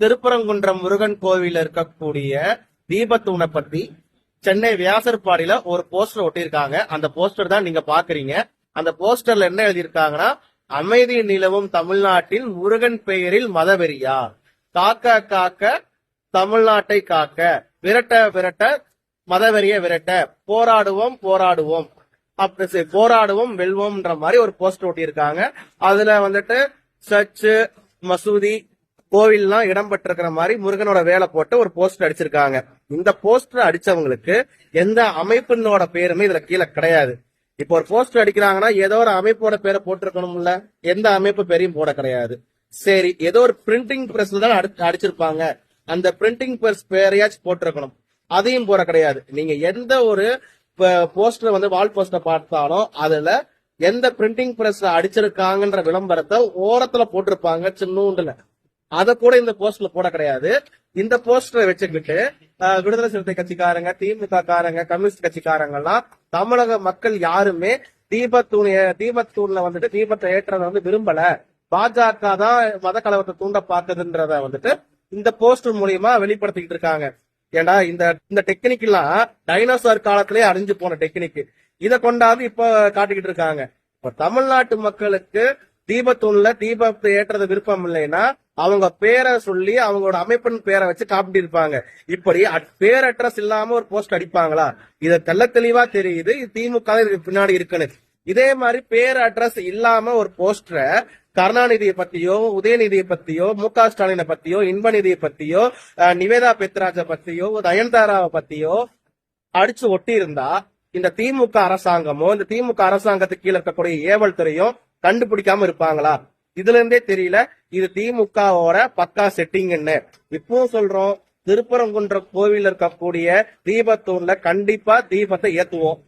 திருப்பரங்குன்றம் முருகன் கோவில இருக்கக்கூடிய தீபத்தூணை பத்தி சென்னை வியாசர்பாடியில ஒரு போஸ்டர் ஒட்டியிருக்காங்க. அந்த போஸ்டர் தான் நீங்க பாக்குறீங்க. அந்த போஸ்டர்ல என்ன எழுதியிருக்காங்கன்னா அமைதி நிலவும் தமிழ்நாட்டில் முருகன் பெயரில் மதவெறியா காக்க காக்க தமிழ்நாட்டை காக்க. விரட்ட விரட்ட மதவெறிய விரட்ட. போராடுவோம் போராடுவோம். அப்படி போராடுவோம் வெல்வோம்ன்ற மாதிரி ஒரு போஸ்டர் ஒட்டியிருக்காங்க. அதுல வந்துட்டு சர்ச்சு மசூதி கோவில்லாம் இடம் பெற்றிருக்கிற மாதிரி முருகனோட வேலை போட்டு ஒரு போஸ்டர் அடிச்சிருக்காங்க. இந்த போஸ்டர் அடிச்சவங்களுக்கு எந்த அமைப்பினோட பேருமே இதுல கீழே கிடையாது. இப்போ ஒரு போஸ்டர் அடிக்கிறாங்கன்னா ஏதோ ஒரு அமைப்போட பேரை போட்டிருக்கணும்ல. எந்த அமைப்பு பேரையும் போட கிடையாது. சரி ஏதோ ஒரு பிரிண்டிங் பிரஸ்ல தான் அடி- அடிச்சிருப்பாங்க. அந்த பிரிண்டிங் பிரஸ் பேரையாச்சும் போட்டிருக்கணும். அதையும் போட கிடையாது. நீங்க எந்த ஒரு போஸ்டர் வந்து வால் போஸ்டர் பார்த்தாலும் அதுல எந்த பிரிண்டிங் பிரஸ் அடிச்சிருக்காங்கன்ற விளம்பரத்தை ஓரத்துல போட்டிருப்பாங்க சின்னூண்டுல. அதை கூட இந்த போஸ்ட்ல போட கிடையாது. இந்த போஸ்டரை வச்சுக்கிட்டு விடுதலை சிறுத்தை கட்சிக்காரங்க திமுக காரங்க கம்யூனிஸ்ட் கட்சிக்காரங்க எல்லாம் தமிழக மக்கள் யாருமே தீபத்தூண் தீபத்தூண்ல வந்துட்டு தீபத்தை ஏற்றதை வந்து விரும்பல. பாஜக தான் மத கலவரத்தை தூண்ட பார்த்ததுன்றத வந்துட்டு இந்த போஸ்டர் மூலியமா வெளிப்படுத்திக்கிட்டு இருக்காங்க. ஏண்டா இந்த இந்த டெக்னிக் எல்லாம் டைனோசார் காலத்திலேயே அழிஞ்சு போன டெக்னிக் இதை கொண்டாந்து இப்ப காட்டிக்கிட்டு இருக்காங்க. இப்ப தமிழ்நாட்டு மக்களுக்கு தீபத்தூண்ல தீபத்தை ஏற்றது விருப்பம் இல்லைன்னா அவங்க பேரை சொல்லி அவங்களோட அமைப்பின் பேரை வச்சு காப்பிட்டு இருப்பாங்க. இப்படி அட்- பேர் அட்ரஸ் இல்லாம ஒரு போஸ்ட் அடிப்பாங்களா? இத தெல்ல தெளிவா தெரியுது. இது திமுக பின்னாடி இருக்குன்னு. இதே மாதிரி பேர் அட்ரஸ் இல்லாம ஒரு போஸ்டரை கருணாநிதியை பத்தியோ உதயநிதியை பத்தியோ மு க ஸ்டாலினை பத்தியோ இன்பநிதியை பத்தியோ நிவேதா பெத்ராஜை பத்தியோ நயன்தாராவை பத்தியோ அடிச்சு ஒட்டி இருந்தா இந்த திமுக அரசாங்கமோ இந்த திமுக அரசாங்கத்துக்கு கீழே இருக்கக்கூடிய ஏவல் துறையும் கண்டுபிடிக்காம இருப்பாங்களா? இதுல இருந்தே தெரியல இது திமுகவோட பக்கா செட்டிங்னு. இப்பவும் சொல்றோம் திருப்பரங்குன்ற கோவில் இருக்கக்கூடிய தீபத்தூர்ல கண்டிப்பா தீபத்தை ஏத்துவோம்.